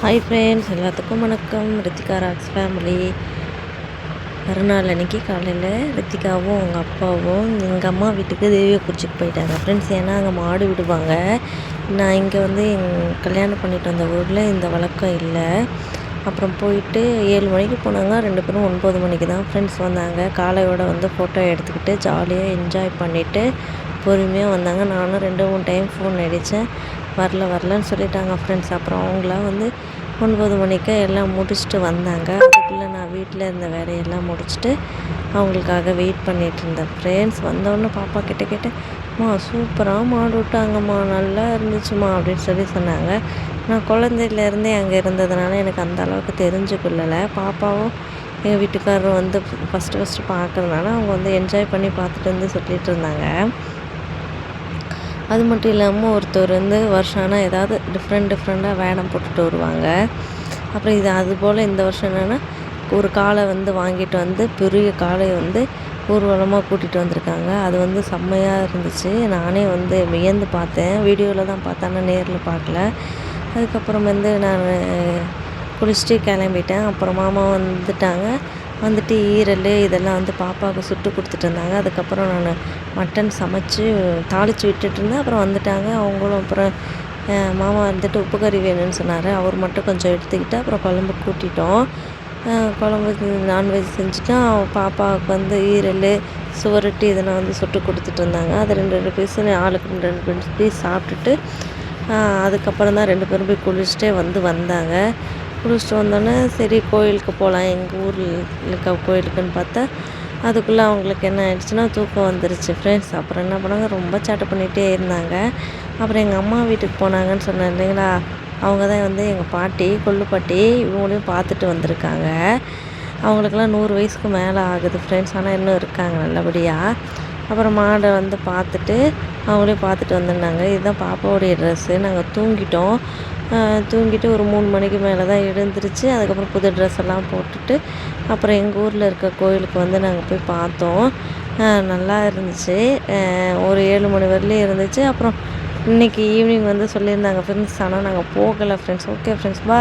Hi friends எல்லாத்துக்கும் வணக்கம். Ritika rocks family மறுநாள் அன்றைக்கி காலையில் ரித்திகாவும் அவங்க அப்பாவும் எங்கள் அம்மா வீட்டுக்கு தேவியை குறிச்சிட்டு போயிட்டாங்க. ஃப்ரெண்ட்ஸ் ஏன்னா அங்கே மாடு விடுவாங்க. நான் இங்கே வந்து எங் கல்யாணம் பண்ணிட்டு வந்த ஊரில் இந்த வழக்கம் இல்லை. அப்புறம் போயிட்டு ஏழு மணிக்கு போனாங்க. ரெண்டு பேரும் ஒன்பது மணிக்கு தான் ஃப்ரெண்ட்ஸ் வந்தாங்க. காலையோட வந்து ஃபோட்டோ எடுத்துக்கிட்டு ஜாலியாக என்ஜாய் பண்ணிவிட்டு பொறுமையாக வந்தாங்க. நானும் ரெண்டு மூணு டைம் ஃபோன் அடித்தேன் வரல வரலன்னு சொல்லிட்டாங்க ஃப்ரெண்ட்ஸ் அப்புறம் அவங்களாம் வந்து ஒன்பது மணிக்கு எல்லாம் முடிச்சுட்டு வந்தாங்க. அதுக்குள்ளே நான் வீட்டில் இருந்த வேலையெல்லாம் முடிச்சுட்டு அவங்களுக்காக வெயிட் பண்ணிகிட்டு இருந்தேன். ஃப்ரெண்ட்ஸ் வந்தோடனே பாப்பா கிட்ட கேட்டேன் அம்மா சூப்பராக மாடு விட்டாங்கம்மா. நல்லா இருந்துச்சுமா அப்படின்னு சொல்லி சொன்னாங்க. நான் குழந்தையிலேருந்தே அங்கே இருந்ததுனால எனக்கு அந்த அளவுக்கு தெரிஞ்சுக்கொள்ளலை. பாப்பாவும் எங்கள் வீட்டுக்காரரும் வந்து ஃபஸ்ட்டு ஃபஸ்ட்டு பார்க்குறதுனால அவங்க வந்து என்ஜாய் பண்ணி பார்த்துட்டு வந்து சொல்லிகிட்டு இருந்தாங்க. அது மட்டும் இல்லாமல் ஒருத்தர் வந்து வருஷம் ஆனால் ஏதாவது டிஃப்ரெண்ட் டிஃப்ரெண்ட்டாக வேடம் போட்டுட்டு வருவாங்க. அப்புறம் இது அதுபோல் இந்த வருஷம் என்னென்னா ஒரு காளை வந்து வாங்கிட்டு வந்து பெரிய காளையை வந்து ஊர்வலமாக கூட்டிகிட்டு வந்திருக்காங்க. அது வந்து செம்மையாக இருந்துச்சு. நானே வந்து வியந்து பார்த்தேன். வீடியோவில் தான் பார்த்தேன் ஆனால் நேரில் பார்க்கல. அதுக்கப்புறம் வந்து நான் குளிச்சுட்டு கிளம்பிட்டேன். அப்புறம் மாமா வந்துட்டாங்க. வந்துட்டு ஈரல் இதெல்லாம் வந்து பாப்பாவுக்கு சுட்டு கொடுத்துட்டு இருந்தாங்க. அதுக்கப்புறம் நான் மட்டன் சமைச்சு தாளித்து விட்டுட்டு இருந்தேன். அப்புறம் வந்துட்டாங்க. அவங்களும் அப்புறம் மாமா வந்துட்டு உப்பு கறி வேணும்னு சொன்னார். அவர் மட்டும் கொஞ்சம் எடுத்துக்கிட்டு அப்புறம் குழம்பு கூட்டிட்டோம். குழம்பு நான்வெஜ் செஞ்சுட்டு பாப்பாவுக்கு வந்து ஈரல் சுவரொட்டி இதெல்லாம் வந்து சுட்டு கொடுத்துட்டு இருந்தாங்க. அது ரெண்டு ரெண்டு பீஸ் ஆளுக்கு ரெண்டு ரெண்டு பீஸ் சாப்பிட்டுட்டு அதுக்கப்புறம் தான் ரெண்டு பேரும் போய் குளிச்சுட்டே வந்து வந்தாங்க. குளிச்சுட்டு வந்தோடனே சரி கோயிலுக்கு போகலாம் எங்கள் ஊரில் இருக்க கோயிலுக்குன்னு பார்த்தா அதுக்குள்ளே அவங்களுக்கு என்ன ஆயிடுச்சுன்னா தூக்கம் வந்துருச்சு. ஃப்ரெண்ட்ஸ் அப்புறம் என்ன பண்ணாங்க? ரொம்ப சேட்டை பண்ணிகிட்டே இருந்தாங்க. அப்புறம் எங்கள் அம்மா வீட்டுக்கு போனாங்கன்னு சொன்னேன் இல்லைங்களா? அவங்க தான் வந்து எங்கள் பாட்டி கொள்ளு பாட்டி இவங்களையும் பார்த்துட்டு வந்திருக்காங்க. அவங்களுக்கெல்லாம் நூறு வயசுக்கு மேலே ஆகுது. ஃப்ரெண்ட்ஸ் ஆனால் இன்னும் இருக்காங்க நல்லபடியாக அப்புறம் மாடை வந்து பார்த்துட்டு அவங்களே பார்த்துட்டு வந்திருந்தாங்க. இதுதான் பாப்பாவுடைய ட்ரெஸ்ஸு நாங்கள் தூங்கிட்டோம். தூங்கிட்டு ஒரு மூணு மணிக்கு மேலே தான் எழுந்திருச்சு. அதுக்கப்புறம் புது ட்ரெஸ் எல்லாம் போட்டுட்டு அப்புறம் எங்கள் ஊரில் இருக்க கோயிலுக்கு வந்து நாங்கள் போய் பார்த்தோம். நல்லா இருந்துச்சு. ஒரு ஏழு மணி வரலையும் இருந்துச்சு. அப்புறம் இன்றைக்கி ஈவினிங் வந்து சொல்லியிருந்தாங்க ஃப்ரெண்ட்ஸ் ஆனால் நாங்கள் போகலை ஃப்ரெண்ட்ஸ் ஓகே ஃப்ரெண்ட்ஸ் பா